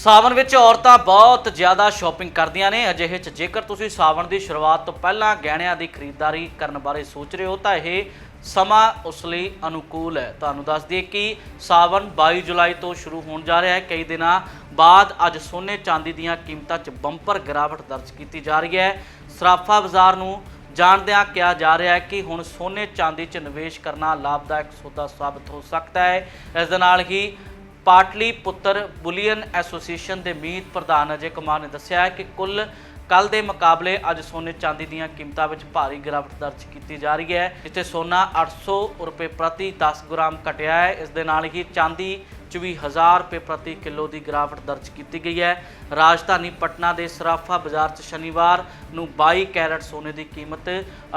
ਸਾਵਣ ਵਿੱਚ ਔਰਤਾਂ ਬਹੁਤ ਜ਼ਿਆਦਾ ਸ਼ਾਪਿੰਗ ਕਰਦੀਆਂ ਨੇ। ਅਜਿਹੇ 'ਚ ਜੇਕਰ ਤੁਸੀਂ ਸਾਵਣ ਦੀ ਸ਼ੁਰੂਆਤ ਤੋਂ ਪਹਿਲਾਂ ਗਹਿਣਿਆਂ ਦੀ ਖਰੀਦਦਾਰੀ ਕਰਨ ਬਾਰੇ ਸੋਚ ਰਹੇ ਹੋ, ਤਾਂ ਇਹ ਸਮਾਂ ਉਸ ਲਈ ਅਨੁਕੂਲ ਹੈ। ਤੁਹਾਨੂੰ ਦੱਸ ਦਈਏ ਕਿ ਸਾਵਣ 22 ਜੁਲਾਈ ਤੋਂ ਸ਼ੁਰੂ ਹੋਣ ਜਾ ਰਿਹਾ ਹੈ। ਕਈ ਦਿਨਾਂ ਬਾਅਦ ਅੱਜ ਸੋਨੇ ਚਾਂਦੀ ਦੀਆਂ ਕੀਮਤਾਂ 'ਚ ਬੰਪਰ ਗਿਰਾਵਟ ਦਰਜ ਕੀਤੀ ਜਾ ਰਹੀ ਹੈ। ਸਰਾਫਾ ਬਾਜ਼ਾਰ ਨੂੰ ਜਾਣਦਿਆਂ ਕਿਹਾ ਜਾ ਰਿਹਾ ਹੈ ਕਿ ਹੁਣ ਸੋਨੇ ਚਾਂਦੀ 'ਚ ਨਿਵੇਸ਼ ਕਰਨਾ ਲਾਭਦਾਇਕ ਸੌਦਾ ਸਾਬਤ ਹੋ ਸਕਦਾ ਹੈ। ਇਸ ਦੇ ਨਾਲ ਹੀ ਪਾਟਲੀ ਪੁੱਤਰ ਬੁਲੀਅਨ ਐਸੋਸੀਏਸ਼ਨ ਦੇ ਮੀਤ ਪ੍ਰਧਾਨ ਅਜੇ ਕੁਮਾਰ ਨੇ ਦੱਸਿਆ ਹੈ ਕਿ ਕੁੱਲ ਕੱਲ ਦੇ ਮੁਕਾਬਲੇ ਅੱਜ ਸੋਨੇ ਚਾਂਦੀ ਦੀਆਂ ਕੀਮਤਾਂ ਵਿੱਚ ਭਾਰੀ ਗਿਰਾਵਟ ਦਰਜ ਕੀਤੀ ਜਾ ਰਹੀ ਹੈ, ਜਿੱਥੇ ਸੋਨਾ 800 ਰੁਪਏ ਪ੍ਰਤੀ 10 ਗ੍ਰਾਮ ਘਟਿਆ ਹੈ। ਇਸ ਦੇ ਨਾਲ ਹੀ ਚਾਂਦੀ 24000 ਰੁਪਏ ਪ੍ਰਤੀ ਕਿਲੋ ਦੀ ਗਿਰਾਵਟ ਦਰਜ ਕੀਤੀ ਗਈ ਹੈ। ਰਾਜਧਾਨੀ ਪਟਨਾ ਦੇ ਸਰਾਫਾ ਬਾਜ਼ਾਰ 'ਚ ਸ਼ਨੀਵਾਰ ਨੂੰ 22 ਕੈਰਟ ਸੋਨੇ ਦੀ ਕੀਮਤ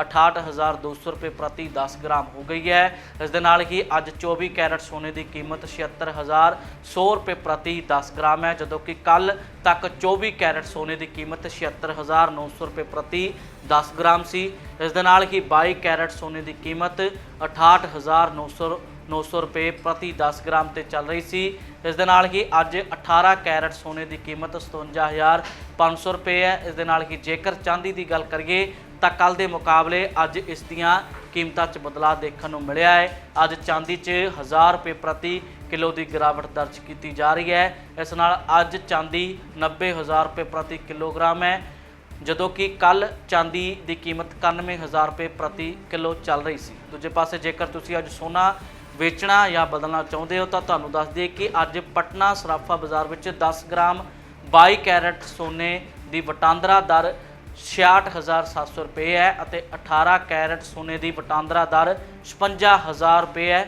68200 ਰੁਪਏ ਪ੍ਰਤੀ 10 ਗ੍ਰਾਮ ਹੋ ਗਈ ਹੈ। ਇਸ ਦੇ ਨਾਲ ਹੀ ਅੱਜ 24 ਕੈਰਟ ਸੋਨੇ ਦੀ ਕੀਮਤ 76100 ਰੁਪਏ ਪ੍ਰਤੀ 10 ਗ੍ਰਾਮ ਹੈ, ਜਦੋਂ ਕਿ ਕੱਲ ਤੱਕ 24 ਕੈਰਟ ਸੋਨੇ ਦੀ ਕੀਮਤ 76900 ਰੁਪਏ ਪ੍ਰਤੀ 10 ਗ੍ਰਾਮ ਸੀ। ਇਸ ਦੇ ਨਾਲ ਹੀ 22 ਕੈਰਟ ਸੋਨੇ ਦੀ ਕੀਮਤ 68900 900 ਰੁਪਏ ਪ੍ਰਤੀ 10 ਗ੍ਰਾਮ ਤੇ ਚੱਲ ਰਹੀ ਸੀ। ਇਸ ਦੇ ਨਾਲ ਹੀ ਅੱਜ 18 ਕੈਰਟ ਸੋਨੇ ਦੀ ਕੀਮਤ 57500 ਰੁਪਏ ਹੈ। ਇਸ ਦੇ ਨਾਲ ਹੀ ਜੇਕਰ ਚਾਂਦੀ ਦੀ ਗੱਲ ਕਰੀਏ ਤਾਂ ਕੱਲ ਦੇ ਮੁਕਾਬਲੇ ਅੱਜ ਇਸ ਦੀਆਂ ਕੀਮਤਾਂ 'ਚ ਬਦਲਾਅ ਦੇਖਣ ਨੂੰ ਮਿਲਿਆ ਹੈ। ਅੱਜ ਚਾਂਦੀ 'ਚ 1000 ਰੁਪਏ ਪ੍ਰਤੀ ਕਿਲੋ ਦੀ ਗਿਰਾਵਟ ਦਰਜ ਕੀਤੀ ਜਾ ਰਹੀ ਹੈ। ਇਸ ਨਾਲ ਅੱਜ ਚਾਂਦੀ 90000 ਰੁਪਏ ਪ੍ਰਤੀ ਕਿਲੋਗ੍ਰਾਮ ਹੈ। ਜਦੋਂ ਕਿ ਕੱਲ ਚਾਂਦੀ ਦੀ ਕੀਮਤ 91000 ਰੁਪਏ ਪ੍ਰਤੀ ਕਿਲੋ ਚੱਲ ਰਹੀ ਸੀ। ਦੂਜੇ ਪਾਸੇ ਜੇਕਰ ਤੁਸੀਂ ਅੱਜ ਸੋਨਾ ਵੇਚਣਾ ਜਾਂ ਬਦਲਣਾ ਚਾਹੁੰਦੇ ਹੋ ਤਾਂ ਤੁਹਾਨੂੰ ਦੱਸ ਦਈਏ ਕਿ ਅੱਜ ਪਟਨਾ ਸਰਾਫਾ ਬਾਜ਼ਾਰ ਵਿੱਚ 10 ਗ੍ਰਾਮ 22 ਕੈਰਟ ਸੋਨੇ ਦੀ ਵਟਾਂਦਰਾ ਦਰ 66700 ਰੁਪਏ ਹੈ ਅਤੇ 18 ਕੈਰਟ ਸੋਨੇ ਦੀ ਵਟਾਂਦਰਾ ਦਰ 56000 ਰੁਪਏ ਹੈ।